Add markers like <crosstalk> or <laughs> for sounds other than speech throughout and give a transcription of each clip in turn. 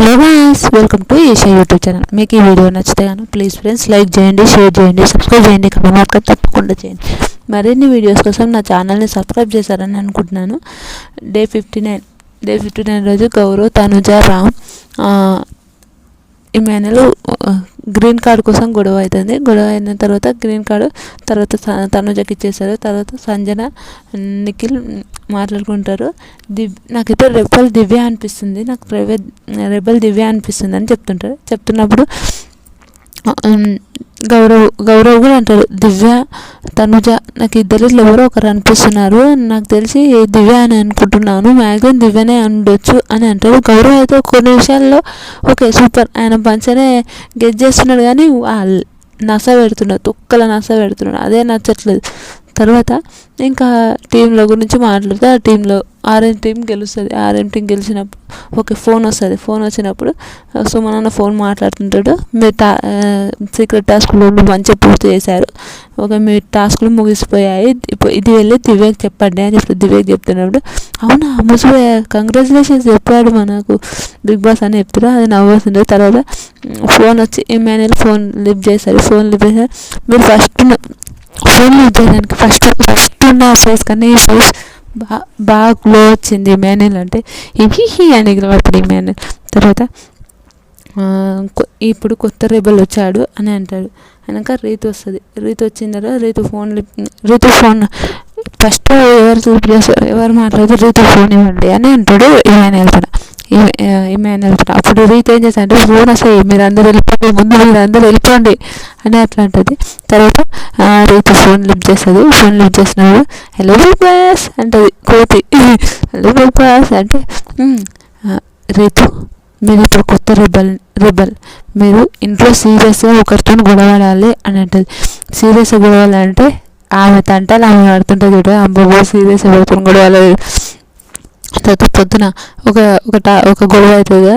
Hello guys welcome to Asia YouTube channel మీకు ఈ video నచ్చితే కానీ ప్లీజ్ ఫ్రెండ్స్ లైక్ చేయండి షేర్ చేయండి సబ్స్క్రైబ్ చేయండి కమెంట్ మాత్రం తప్పకుండా చేయండి. మరిన్ని వీడియోస్ కోసం నా ఛానల్ని సబ్స్క్రైబ్ చేశారని అనుకుంటున్నాను. Day fifty nine day fifty nine రోజు గౌరవ్ తనుజ రామ్ ఇమానుయల్ గ్రీన్ కార్డ్ కోసం గొడవ అవుతుంది. గొడవ అయిన తర్వాత గ్రీన్ కార్డు తర్వాత తనుజకి ఇచ్చేస్తారు. తర్వాత సంజన నిఖిల్ మాట్లాడుకుంటారు. దివ్ నాకైతే రెబల్ దివ్య అనిపిస్తుంది. నాకు రెబె రెబల్ దివ్య అనిపిస్తుంది అని చెప్తుంటారు. చెప్తున్నప్పుడు గౌరవ్ గౌరవ్ కూడా అంటారు దివ్య తనుజ నాకు ఇద్దరిలో ఎవరో ఒకరు అనిపిస్తున్నారు. నాకు తెలిసి దివ్య అని అనుకుంటున్నాను. మ్యాక్సిమం దివ్యనే ఉండొచ్చు అని అంటారు. గౌరవ్ అయితే కొన్ని విషయాల్లో ఓకే సూపర్. ఆయన పంచనే గెట్ చేస్తున్నాడు కానీ నస పెడుతున్నాడు తుక్కల నస పెడుతున్నాడు. అదే నచ్చట్లేదు. తర్వాత ఇంకా టీంల గురించి మాట్లాడితే. ఆ టీంలో ఆర్ఎం టీం గెలుస్తుంది. ఆర్ఎం టీం గెలిచినప్పుడు ఓకే ఫోన్ వస్తుంది. ఫోన్ వచ్చినప్పుడు సుమన్ అన్న ఫోన్ మాట్లాడుతుంటాడు. మీరు టా సీక్రెట్ టాస్క్లు మంచిగా పూర్తి చేశారు. ఒక మీ టాస్క్లు ముగిసిపోయాయి. ఇప్పుడు ఇది వెళ్ళి దివ్యకి చెప్పండి అని చెప్పి దివ్యకి చెప్తున్నప్పుడు అవునా ముసిపోయా కంగ్రాచులేషన్స్ చెప్పాడు మనకు. బిగ్ బాస్ అని చెప్తారు అది నవ్వుతుంది. తర్వాత ఫోన్ వచ్చి ఈ మేనేజ్ ఫోన్ లిఫ్ట్ చేశారు. ఫోన్ లిఫ్ట్ చేశారు. మీరు ఫస్ట్ ఫోన్ లిఫ్ట్ చేయడానికి ఫస్ట్ ఫస్ట్ ఉన్న ఫేస్ కన్నా ఈ ఫేస్ బాగా బాగా గ్లో వచ్చింది మేనేల్ అంటే. ఇవి హీ అని పడుతుంది మేనేల్ తర్వాత ఇప్పుడు కొత్త రెబల్ వచ్చాడు అని అంటాడు. అనక రీతి వస్తుంది. రీతి వచ్చిన తర్వాత Rithu phone Rithi phone first ఎవరు లిఫ్ట్ చేస్తారు ఎవరు మాట్లాడితే రీతి ఫోన్ ఇవ్వండి అని అంటాడు ఏమైనా కూడా ఏమైనా వెళ్తాడు అప్పుడు రీత్ ఏం చేస్తా అంటే ఫోన్ వస్తాయి మీరు అందరు వెళ్ళిపోండి ముందు మీరు అందరూ వెళ్ళిపోండి అని అట్లా అంటుంది తర్వాత ఆ, ఫోన్ లిఫ్ట్ చేస్తుంది ఫోన్ లిఫ్ట్ చేసినప్పుడు హలో బిగ్ బాస్ అంటది కోతి. హలో బిగ్ బాస్ అంటే రీతు మీరు ఇప్పుడు కొత్త రిబల్ రిబల్ మీరు ఇంట్లో సీరియస్గా ఒకరితో గొడవడాలి అని అంటది. సీరియస్గా గొడవాలంటే ఆమె తంటాలు ఆమె ఆడుతుంటుంది చూడ అమ్మ సీరియస్ పడుతున్న గొడవలు తర్వాత పొద్దున ఒక ఒక టా ఒక గొడవ అవుతుంది.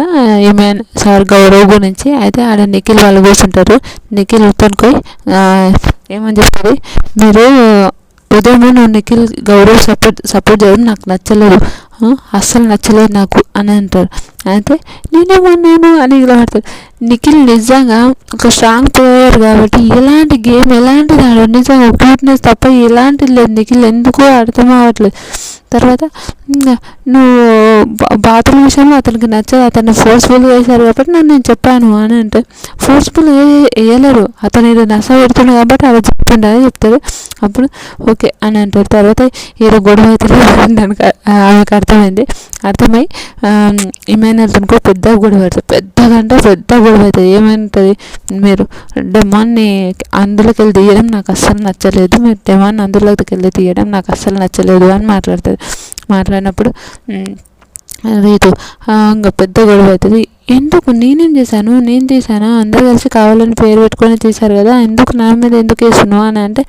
ఈమె సార్ గౌరవ్ గురించి అయితే ఆడ నిఖిల్ వాళ్ళు కూర్చుంటారు. నిఖిల్ ఉత్తనుకోయి ఏమని చెప్పాలి మీరు ఉదయం నువ్వు నిఖిల్ గౌరవ్ సపోర్ట్ సపోర్ట్ చేయడం నాకు నచ్చలేదు. అస్సలు నచ్చలేదు నాకు అని అంటారు. అయితే నేనేమన్నాను అని ఇలా పడతారు నిఖిల్ నిజంగా ఒక స్ట్రాంగ్ ప్లేయర్ కాబట్టి ఎలాంటి గేమ్ ఎలాంటిది ఆడు నిజంగా క్యూట్నెస్ తప్ప ఎలాంటిది లేదు. నిఖిల్ ఎందుకో అర్థం అవ్వట్లేదు. తర్వాత ఇంకా నువ్వు బాత్రూమ్ విషయంలో అతనికి నచ్చదు. అతన్ని ఫోర్స్ఫుల్గా వేశారు కాబట్టి నన్ను నేను చెప్పాను అని అంటే ఫోర్స్ఫుల్ వేయలేరు అతను ఏదో నస పెడుతున్నాడు కాబట్టి అలా చెప్తుండ అని చెప్తారు. అప్పుడు ఓకే అని అంటారు. తర్వాత ఏదో గొడవ అవుతుంది <laughs> దానికి ఆమెకు అర్థమైంది. అర్థమై ఏమైనా అనుకో పెద్ద గొడవ అవుతుంది. పెద్దగా అంటే పెద్ద గొడవ అవుతుంది. ఏమంటుంది? మీరు డెమాన్ని అందులోకి వెళ్ళి తీయడం నాకు అస్సలు నచ్చలేదు. మీరు డెమాన్ని అందులోకి వెళ్ళి తీయడం నాకు అస్సలు నచ్చలేదు అని మాట్లాడుతుంది మాట్లాడినప్పుడు రీతు ఇంకా పెద్ద గొడవ అవుతుంది. ఎందుకు? నేనేం చేశాను? నేను చేశానా? అందరు కలిసి కావాలని పేరు పెట్టుకొని తీశారు కదా ఎందుకు నా మీద ఎందుకు వేస్తున్నావు? అని అంటే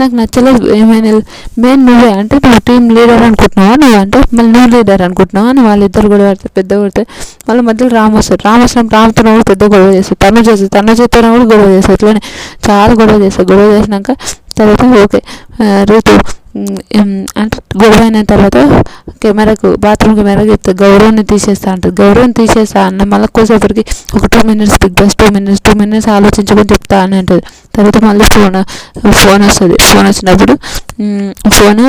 నాకు నచ్చలేదు ఏమైనా మెయిన్ నువ్వే. అంటే నువ్వు టీం లీడర్ అనుకుంటున్నావా నువ్వు? అంటే మళ్ళీ నువ్వు లీడర్ అనుకుంటున్నావా? అని వాళ్ళిద్దరు గొడవ పడతారు పెద్ద కొడితే వాళ్ళ మధ్యలో రామ్ వస్తారు రామ్ వస్తాం రామ్తో కూడా పెద్ద గొడవ చేస్తారు తను చేస్తారు తను చేతో కూడా గొడవ చేస్తారు ఇట్లానే చాలా గొడవ చేస్తారు గొడవ చేసినాక తర్వాత ఓకే. రీతు అంటే గొడవ అయిన తర్వాత కెమెరాకు బాత్రూమ్ కెమెరాకి చెప్తా గౌరవాన్ని తీసేస్తా అంటారు. గౌరవం తీసేస్తా అన్న మళ్ళీ కోసేపటికి ఒక two minutes Bigg Boss two minutes two minutes ఆలోచించుకొని చెప్తా అని అంటుంది. తర్వాత మళ్ళీ ఫోన్ ఫోన్ వస్తుంది. ఫోన్ వచ్చినప్పుడు phone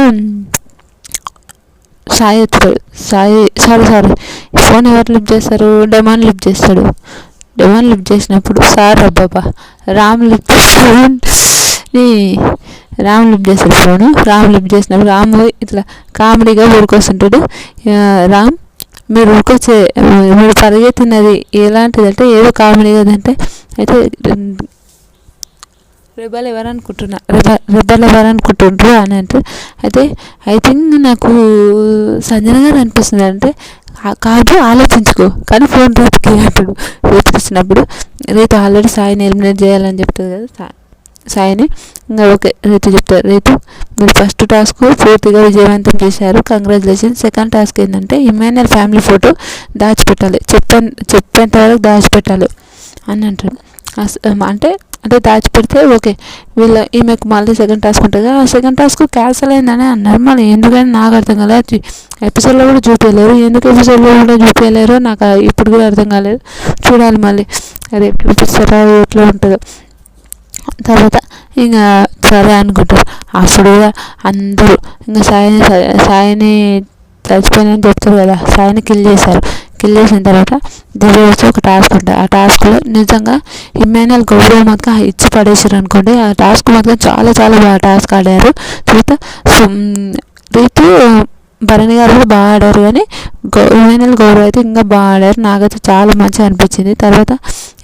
Sai ఎత్తుతాడు. Sai sorry sorry. Phone ఎవరు లిఫ్ట్ చేస్తారు? డెమాన్ లిఫ్ట్ చేస్తాడు. డెమాన్ లిఫ్ట్ చేసినప్పుడు సార్ అబ్బాబా రామ్ లిఫ్ట్ చేస్తాడు. నీ రామ్ లిఫ్ట్ చేస్తాడు ఫోను రామ్ లిఫ్ట్ చేసినప్పుడు రామ్ ఇట్లా కామెడీగా ఊరుకొస్తుంటాడు. రామ్ మీరు ఊరుకొచ్చే మీరు పరిగెత్తినది ఎలాంటిది అంటే ఏదో కామెడీగా అంటే అయితే రెబల్ ఎవరనుకుంటున్నా రెబ రెబల్ రెబల్ అని అంటే అయితే ఐ థింక్ నాకు సంజన గారు అనిపిస్తుంది అంటే కాదు ఆలోచించుకో. కానీ ఫోన్ రేపుకి అంటాడు రేపు ఇచ్చినప్పుడు రేపు ఆల్రెడీ సాయిని ఎలిమినేట్ చేయాలని చెప్తుంది కదా సాయి సాయిని ఇంకా ఓకే రేపు చెప్తారు రేపు మీరు ఫస్ట్ టాస్క్ పూర్తిగా విజయవంతం చేశారు. కంగ్రాచులేషన్ సెకండ్ టాస్క్ ఏంటంటే ఇమాన్యుయల్ ఫ్యామిలీ ఫోటో దాచిపెట్టాలి. చెప్పే చెప్పేంత వరకు దాచిపెట్టాలి అని అంటారు. అంటే అంటే దాచిపెడితే ఓకే వీళ్ళ ఈమెకు మళ్ళీ సెకండ్ టాస్క్ ఉంటుంది ఆ సెకండ్ టాస్క్ క్యాన్సల్ అయిందని అన్నారు. మళ్ళీ ఎందుకని నాకు అర్థం కాలేదు ఎపిసోడ్లో కూడా చూపించలేరు ఎందుకు ఎపిసోడ్లో కూడా చూపించలేరు నాకు ఇప్పుడు కూడా అర్థం కాలేదు. చూడాలి మళ్ళీ. అది ఎప్పుడు చూపిస్తారో ఎట్లా ఉంటుందో. తర్వాత ఇంకా సరే అనుకుంటారు. అప్పుడు కూడా అందరూ ఇంకా సాయిని సాయిని చచ్చిపోయినని చెప్తారు కదా సాయిని కిల్ చేశారు. కిల్ చేసిన తర్వాత దివ్య వచ్చి ఒక టాస్క్ ఉంటుంది. ఆ టాస్క్లో నిజంగా ఇమ్మాన్యుల్ గౌరవ మొత్తం ఇచ్చి పడేసారు అనుకోండి. ఆ టాస్క్ మొత్తం చాలా చాలా బాగా టాస్క్ ఆడారు. తర్వాత రీతు భరణి గారు కూడా బాగా ఆడారు కానీ గౌ గౌరవ్ అయితే ఇంకా బాగా ఆడారు. నాకైతే చాలా మంచిగా అనిపించింది. తర్వాత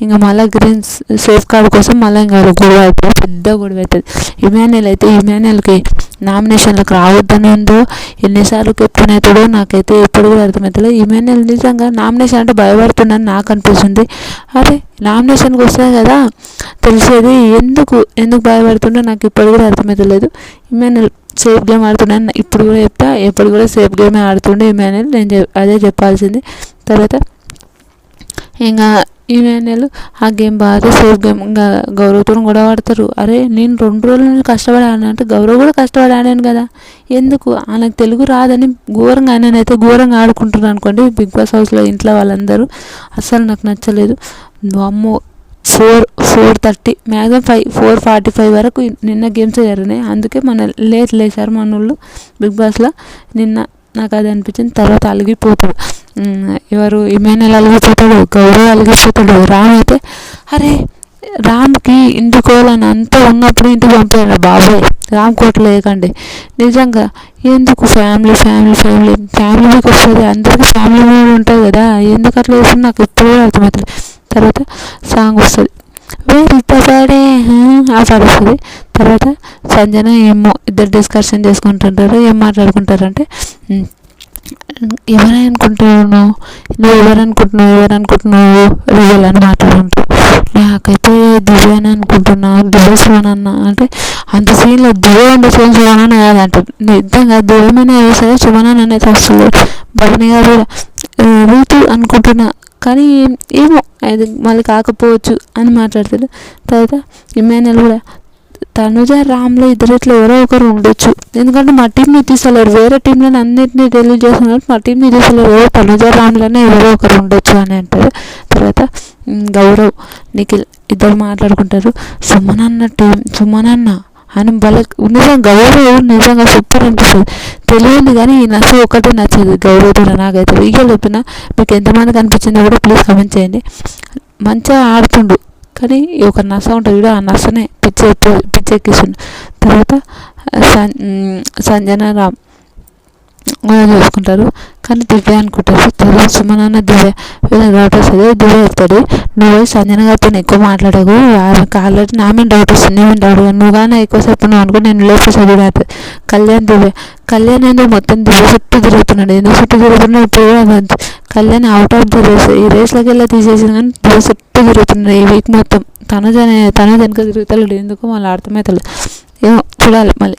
ఇంకా మళ్ళీ గ్రీన్ సేఫ్ కార్డ్ కోసం మళ్ళీ ఇంకా గొడవ అవుతుంది పెద్ద గొడవ అవుతుంది ఇమాన్యుల్ అయితే ఇమాన్యుల్కి నామినేషన్లకు రావద్దని ఉందో ఎన్నిసార్లు కెప్టెన్ అవుతాడో నాకైతే ఎప్పుడు కూడా అర్థమవుతుంది ఇమాన్యుల్ నిజంగా నామినేషన్ అంటే భయపడుతుందని నాకు అనిపిస్తుంది. అరే నామినేషన్కి వస్తే కదా తెలిసేది ఎందుకు ఎందుకు భయపడుతుండో నాకు ఇప్పుడు కూడా అర్థమవుతలేదు ఇమాన్యుల్ సేఫ్ గేమ్ ఆడుతున్నాను ఇప్పుడు కూడా చెప్తా ఎప్పుడు కూడా సేఫ్ గేమే ఆడుతుండే ఇమాన్యుల్ నేను అదే చెప్పాల్సింది. తర్వాత ఇంకా ఈమెనలు ఆ గేమ్ బాగా సేఫ్ గేమ్ ఇంకా గౌరవతో కూడా ఆడతారు అరే నేను రెండు రోజుల నుంచి కష్టపడాను అంటే గౌరవ్ కూడా కష్టపడి ఆడాను కదా. ఎందుకు? ఆయనకు తెలుగు రాదని ఘోరంగా ఆయననైతే ఘోరంగా ఆడుకుంటున్నాను అనుకోండి బిగ్ బాస్ హౌస్లో ఇంట్లో వాళ్ళందరూ. అస్సలు నాకు నచ్చలేదు. అమ్మో four four thirty maximum five four forty five వరకు నిన్న గేమ్స్ జరిగినాయి. అందుకే మన లేట్ లేచారు మన వాళ్ళు బిగ్ బాస్లో. నిన్న నాకు అది అనిపించింది తర్వాత అలిగిపోతాడు. ఎవరు ఇమాన్యుల్ అలిగిపోతాడు గౌరవ్ అలిగిపోతాడు రామ్ అయితే అరే రామ్కి ఇంటికోవాలని అంతా ఉన్నప్పుడు ఇంటికి పంపారు బాబాయ్? రామ్ కోట్లో లేకండి నిజంగా ఎందుకు ఫ్యామిలీ ఫ్యామిలీ ఫ్యామిలీ? ఫ్యామిలీకి వస్తుంది. అందరికీ ఫ్యామిలీ ఉంటుంది కదా. ఎందుకు అట్లా చేస్తుంది నాకు ఇప్పుడు అర్థమవుతుంది. తర్వాత సాంగ్ వస్తుంది. వెళ్తాడే ఆ పాట వస్తుంది. తర్వాత సంజన ఏమో ఇద్దరు డిస్కషన్ చేసుకుంటుంటారు ఏం మాట్లాడుకుంటారంటే ఎవరు అనుకుంటున్నావు? నువ్వు ఎవరు అనుకుంటున్నావు? ఎవరు అనుకుంటున్నావు? రియల్ అని మాట్లాడుకుంటావు నాకైతే దివ్య అని అనుకుంటున్నావు దివ్య శివన్ అన్న. అంటే అంత సీన్లో దివ్య ఉండే సీన్ శివన్ అని కాదంటారు నిజంగా దివ్యమైన సరే శివన్ అని అనేది వస్తుంది భవని గారు కూడా రీతు అనుకుంటున్నా. కానీ ఏమో అది మళ్ళీ కాకపోవచ్చు అని మాట్లాడతాడు తర్వాత ఇమాన్యుల్ కూడా తనుజ రామ్లో ఇద్దరిట్లో ఎవరో ఒకరు ఉండొచ్చు. ఎందుకంటే మా టీంని తీసలేరు వేరే టీంలో అన్నింటినీ తెలియజేస్తున్నారు మా టీంని తీసలేరు ఎవరో తనుజ రామ్లోనే ఎవరో ఒకరు ఉండొచ్చు అని అంటారు. తర్వాత గౌరవ్ నిఖిల్ ఇద్దరు మాట్లాడుకుంటారు. సుమనన్న టీం సుమనన్న అని భలే నిజంగా గౌరవ్ నిజంగా సూపర్ అనిపిస్తుంది. తెలియదు కానీ ఈ నచ్చ ఒకటే నచ్చదు. గౌరవతో నాకైతే. రీగల్ చెప్పిన మీకు ఎంతమందికి అనిపించిందో కూడా ప్లీజ్ కమెంట్ చేయండి. మంచిగా ఆడుతుండు. కానీ ఒక నస ఉంటుంది కూడా ఆ నసనే పిచ్చి పిచ్చెక్కిస్తుండు తర్వాత సంజన రామ్ చూసుకుంటారు. కానీ దివ్య అనుకుంటారు. తర్వాత సుమనాన్న దివ్య వీళ్ళ డౌట్ వస్తుంది దివ్య చెప్తాడు. నువ్వు సంజన గారితో ఎక్కువ మాట్లాడకు. ఆమెకు ఆల్రెడీ నా మీద డౌట్ వస్తుంది నేను డౌట్ నువ్వు కానీ ఎక్కువసేపు నువ్వు అనుకో నేను లేపు చదివాడు కళ్యాణ్ దివ్య కళ్యాణ్ ఏందో మొత్తం దివ్య చుట్టూ తిరుగుతున్నాడు. ఎందుకు చుట్టూ తిరుగుతున్నాడు? ఇప్పుడు Kalyan out of the race ఈ రేస్లోకి వెళ్ళి తీసేసింది కానీ దివ్య చుట్టూ తిరుగుతున్నాడు ఈ వీక్ మొత్తం తనజనే తన వెనక తిరుగుతాడు ఎందుకు మళ్ళీ అర్థమవుతాడు ఏమో చూడాలి మళ్ళీ.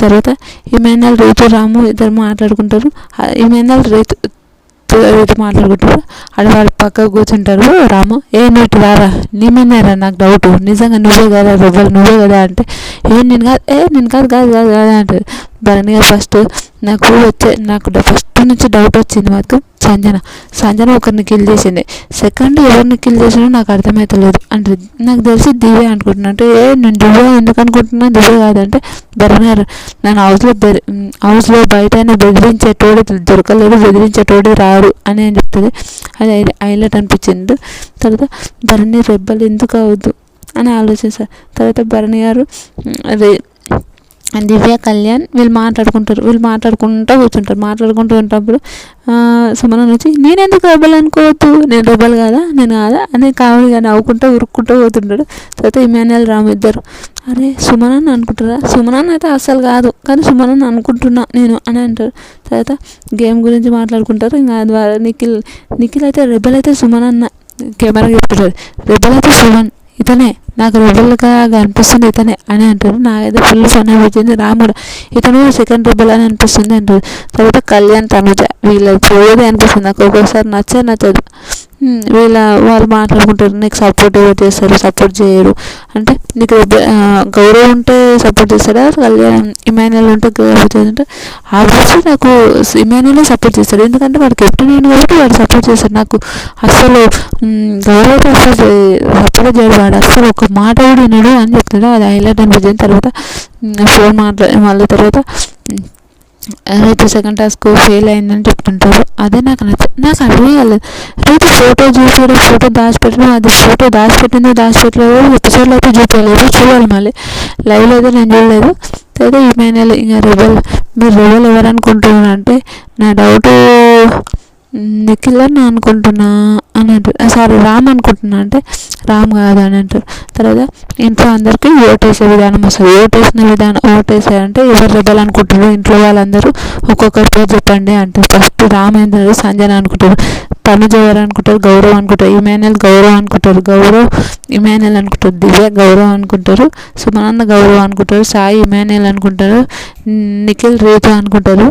తర్వాత ఇమాన్యుల్ రైతు రాము ఇద్దరు మాట్లాడుకుంటారు. ఇమాన్యుల్ రైతు రైతు మాట్లాడుకుంటారు. అక్కడ వాళ్ళు పక్కకు కూర్చుంటారు. రాము ఏ నువ్వు రారా? నీ మీదరా నాకు డౌట్ నిజంగా నువ్వే కదా రవ్వలు నువ్వే కదా అంటే ఏ నేను కాదు ఏ నేను కాదు కాదు కాదు కాదు అంటారు భరణి ఫస్ట్ నాకు వచ్చే నాకు ఫస్ట్ నుంచి డౌట్ వచ్చింది మాకు. సంజన సంజన ఒకరిని కిల్ చేసింది. సెకండ్ ఎవరిని కిల్ చేసినా నాకు అర్థమవుతలేదు అంటే నాకు తెలిసి దివ్య అనుకుంటున్నా. అంటే ఏ నేను దివ్య ఎందుకు అనుకుంటున్నా? దివ్య కాదంటే బెరనారు నన్ను నేను హౌస్లో బె హౌస్లో బయట బెదిరించేటోడే దొరకలేదు. బెదిరించేటోడే రాడు అని అని చెప్తుంది. అది హైలైట్ అనిపించింది. తర్వాత భరణి రెబ్బలు ఎందుకు అవద్దు అని ఆలోచిస్తారు తర్వాత భరణి గారు అదే దివ్య కళ్యాణ్ వీళ్ళు మాట్లాడుకుంటారు వీళ్ళు మాట్లాడుకుంటూ కూర్చుంటారు. మాట్లాడుకుంటూ ఉన్నప్పుడు సుమన వచ్చి నేను ఎందుకు రెబల్ అనుకోవద్దు? నేను రెబల్ కాదా? నేను కాదా? అని కామెడీగా నవ్వుకుంటూ ఉరుక్కుంటూ పోతుంటాడు. తర్వాత ఇమాన్యుల్ రామ్ ఇద్దరు. అరే సుమనని అనుకుంటారా? సుమనన్ అయితే అస్సలు కాదు కానీ సుమనని అనుకుంటున్నా నేను అని అంటారు. తర్వాత గేమ్ గురించి మాట్లాడుకుంటారు. ఇంకా ద్వారా నిఖిల్ నిఖిల్ అయితే రెబల్ అయితే సుమన్ అన్న కెమెరా చెప్తుంటారు రెబల్ అయితే సుమన్ ఇతనే నాకు రెబల్గా అనిపిస్తుంది ఇతనే అని అంటారు. నాకైతే ఫుల్ ఫన్ అనిపించింది. రాముడు ఇతను సెకండ్ రెబల్ అని అనిపిస్తుంది అంటారు. తర్వాత కళ్యాణ్ తనుజ వీళ్ళ పోయేది అనిపిస్తుంది నాకు. ఒక్కొక్కసారి నచ్చే నచ్చదు. వీళ్ళ వాళ్ళు మాట్లాడుకుంటారు నీకు సపోర్ట్ ఎవరు చేస్తారు? సపోర్ట్ చేయరు. అంటే నీకు గౌరవం ఉంటే సపోర్ట్ చేస్తాడా? కళ్యాణ్ ఇమాన్యుల్ ఉంటే సపోర్ట్ చేస్తుంటే ఆబ్వియస్లీ నాకు ఇమాన్యులే సపోర్ట్ చేస్తాడు. ఎందుకంటే వాడు కెప్టెన్ అయిన కాబట్టి వాడు సపోర్ట్ చేస్తాడు. నాకు అసలు గౌరవం అసలు సపోర్ట్ చేయడు. వాడు అసలు ఒక మాట కూడా వినడు అని చెప్తాడు. అది హైలైట్ అనిపించిన తర్వాత ఫోన్ మాట్లా మళ్ళీ తర్వాత రైతు సెకండ్ టాస్క్ ఫెయిల్ అయిందని చెప్తుంటారు. అదే నాకు నచ్చ నాకు అర్థమే కాలేదు. రైతు ఫోటో చూపారు ఫోటో దాచిపెట్టడం అది ఫోటో దాచిపెట్టిందో దాచిపెట్టలేదు ఎపిసోడ్లో అయితే చూపించలేదు. చూడాలి మళ్ళీ. లైవ్లో అయితే నేను చూడలేదు. అయితే ఈ ఇంకా రెబల్ మీరు రెబల్ ఎవరనుకుంటున్నారంటే అంటే నా డౌట్ నిఖిల్ అని అనుకుంటున్నా అని అంటారు సారీ రామ్ అనుకుంటున్నా అంటే రామ్ కాదు అని అంటారు. తర్వాత ఇంట్లో అందరికీ ఓటేసే విధానం వస్తుంది. ఓటేసిన విధానం ఓటేసారంటే ఎవరు రెబల్ అనుకుంటారు ఇంట్లో వాళ్ళందరూ ఒక్కొక్కరి పేరు చెప్పండి అంటారు. ఫస్ట్ రామ్ ఏంటంటే సంజన అనుకుంటారు తనుజ ఎవరు అనుకుంటారు? గౌరవ్ అనుకుంటారు. ఇమానుయల్ గౌరవ్ అనుకుంటారు. గౌరవ్ ఇమానుయల్ అనుకుంటారు. దివ్య గౌరవ్ అనుకుంటారు. సుమానంద గౌరవ్ అనుకుంటారు. సాయి ఇమానుయల్ అనుకుంటారు. నిఖిల్ రేతు అనుకుంటారు.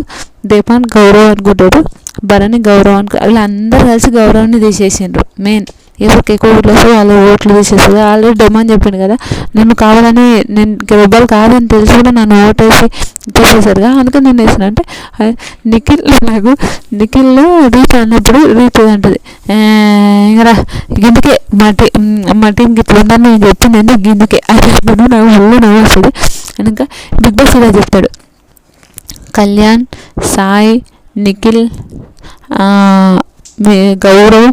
దీపాన్ గౌరవ్ అనుకుంటారు. భరణి గౌరవానికి వాళ్ళు వీళ్ళందరూ కలిసి గౌరవాన్ని తీసేసిండ్రు. మెయిన్ ఎవరికి ఎక్కువ ఓట్లు వస్తే వాళ్ళు ఓట్లు తీసేస్తారు. ఆల్రెడీ డొమ్మని చెప్పిండు కదా నేను కావాలని నేను రెబ్బలు కాదని తెలిసి కూడా నన్ను ఓటు వేసి తీసేశారు కదా అందుకని నేను వేసిన. అంటే నిఖిల్ నాకు నిఖిల్లో రీతు అన్నప్పుడు రీతు అంటది ఇంకా గిందుకే మా టీ మా టీంకి ఇట్లా ఉందని నేను చెప్పింది ఎందుకు గిందుకే. అది నాకు ఒళ్ళు నవ్వు వస్తుంది. ఇంకా బిగ్ బాస్ ఇలా చెప్తాడు. కళ్యాణ్ సాయి నిఖిల్ మీ గౌరవ్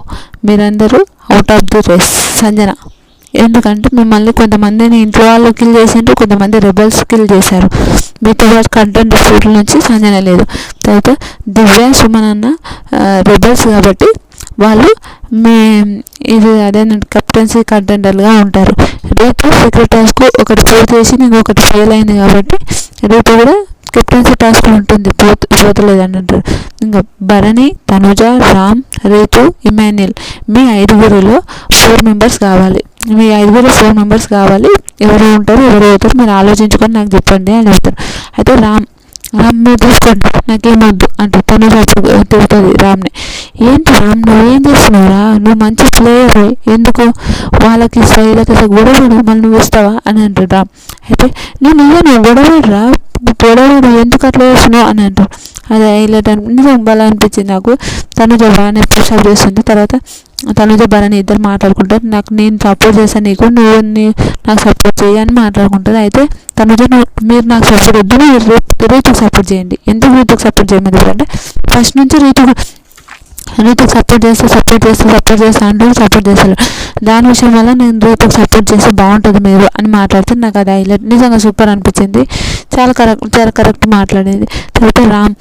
మీరందరూ out of the race Sanjana ఎందుకంటే మిమ్మల్ని కొంతమందిని ఇంట్లో వాళ్ళు కిల్ చేసిండ్రు కొంతమంది రెబల్స్ కిల్ చేశారు. మీతో పాటు కంటెంట్ డిస్ట్రిబ్యూటర్ నుంచి సంజన లేదు. తర్వాత దివ్య సుమన్ అన్న రెబల్స్ కాబట్టి వాళ్ళు మీ ఇది అదే కెప్టెన్సీ కంటెండర్గా ఉంటారు. రేపు సెక్రటరీస్కు ఒకటి పూర్తి చేసి నీకు ఒకటి ఫెయిల్ అయింది కాబట్టి రేపు కూడా కెప్టెన్సీ టాస్క్ ఉంటుంది. పోత పోతలేదు అని అంటారు ఇంకా భరణి తనుజ రామ్ రేతు ఇమాన్యుల్ మీ ఐదుగురులో ఫోర్ మెంబర్స్ కావాలి. మీ ఐదుగురు ఫోర్ మెంబర్స్ కావాలి. ఎవరు ఉంటారు ఎవరు అవుతారు మీరు ఆలోచించుకొని నాకు చెప్పండి అని చెప్తారు. అయితే రామ్ రామ్ మీరు తీసుకోండి. నాకేమొద్దు అంటే తను తిరుగుతుంది రామ్ని. ఏంటి రామ్ నువ్వేం చేస్తున్నావురా? నువ్వు మంచి ప్లేయర్ ఎందుకు? వాళ్ళకి ఇస్తావు వీళ్ళకి ఇస్తా గొడవ మళ్ళీ నువ్వు ఇస్తావా అని అంటాడు రామ్. అయితే నేను ఇవ్వను గొడవ రా ఎందుకు అట్లా చేస్తున్నావు? అని అంటారు అది హైలైట్ నిజం బాగా అనిపించింది నాకు. తనుజ బాగానే పుషప్ చేస్తుంది. తర్వాత తనుజ బాలని ఇద్దరు మాట్లాడుకుంటారు. నాకు నేను సపోర్ట్ చేశాను నీకు నువ్వు నాకు సపోర్ట్ చేయి అని మాట్లాడుకుంటారు. అయితే తనుజ మీరు నాకు సపోర్ట్ వద్దు. మీరు రీతుకు సపోర్ట్ చేయండి. ఎందుకు రీతుకు సపోర్ట్ చేయమని అంటే ఫస్ట్ నుంచి రీతుకు రీతుకు సపోర్ట్ చేస్తే సపోర్ట్ చేస్తే సపోర్ట్ చేస్తా అంటే సపోర్ట్ చేస్తారు. దాని విషయం వల్ల నేను రీతుకు సపోర్ట్ చేస్తే బాగుంటుంది మీరు అని మాట్లాడితే నాకు అది హైలైట్ నిజంగా సూపర్ అనిపించింది. చాలా కరెక్ట్ చాలా కరెక్ట్ మాట్లాడేది. తర్వాత రామ్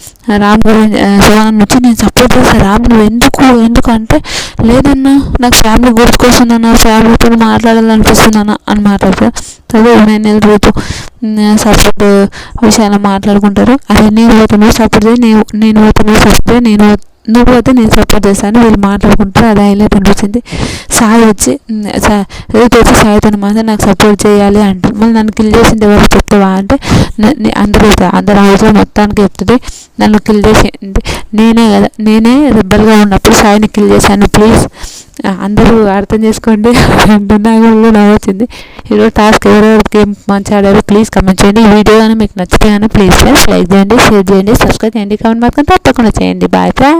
రామ్ గురించి శివానంద్ వచ్చి నేను సపోర్ట్ చేస్తాను రామ్ నువ్వు ఎందుకు ఎందుకంటే లేదన్నా నాకు ఫ్యామిలీ గుర్తుకొస్తుందన్నా ఫ్యామిలీతో మాట్లాడాలనిపిస్తుందన్నా అని మాట్లాడతారు తర్వాత నేను రీతు సపోర్ట్ విషయాలు మాట్లాడుకుంటారు. అదే నేను పోతున్నా సపోర్ట్ చేయి నేను నేను పోతున్నా సపోర్ట్ చేయి నేను నువ్వు అయితే నేను సపోర్ట్ చేస్తాను వీళ్ళు మాట్లాడుకుంటారు అది హైలైట్ అనిపించింది సాయి వచ్చి రేపు వచ్చి సాయితో మాత్రం నాకు సపోర్ట్ చేయాలి అంటే మళ్ళీ నన్ను కిల్ చేసింది ఎవరు చెప్తావా అంటే అందరూ అందరు హౌస్లో మొత్తానికి చెప్తుంది నన్ను కిల్ చేసింది నేనే కదా నేనే రెబ్బల్గా ఉన్నప్పుడు సాయిని కిల్ చేశాను ప్లీజ్ అందరూ అర్థం చేసుకోండి. నాకు నవ్వొచ్చింది. ఈరోజు టాస్క్ ఎవరెవరికి మంచి ఆడారు ప్లీజ్ కమెంట్ చేయండి. ఈ వీడియో కానీ మీకు నచ్చితే కానీ ప్లీజ్ ఫ్రెండ్స్ లైక్ చేయండి షేర్ చేయండి సబ్స్క్రైబ్ చేయండి. కామెంట్ మాత్రం తప్పకుండా చేయండి. Bye bye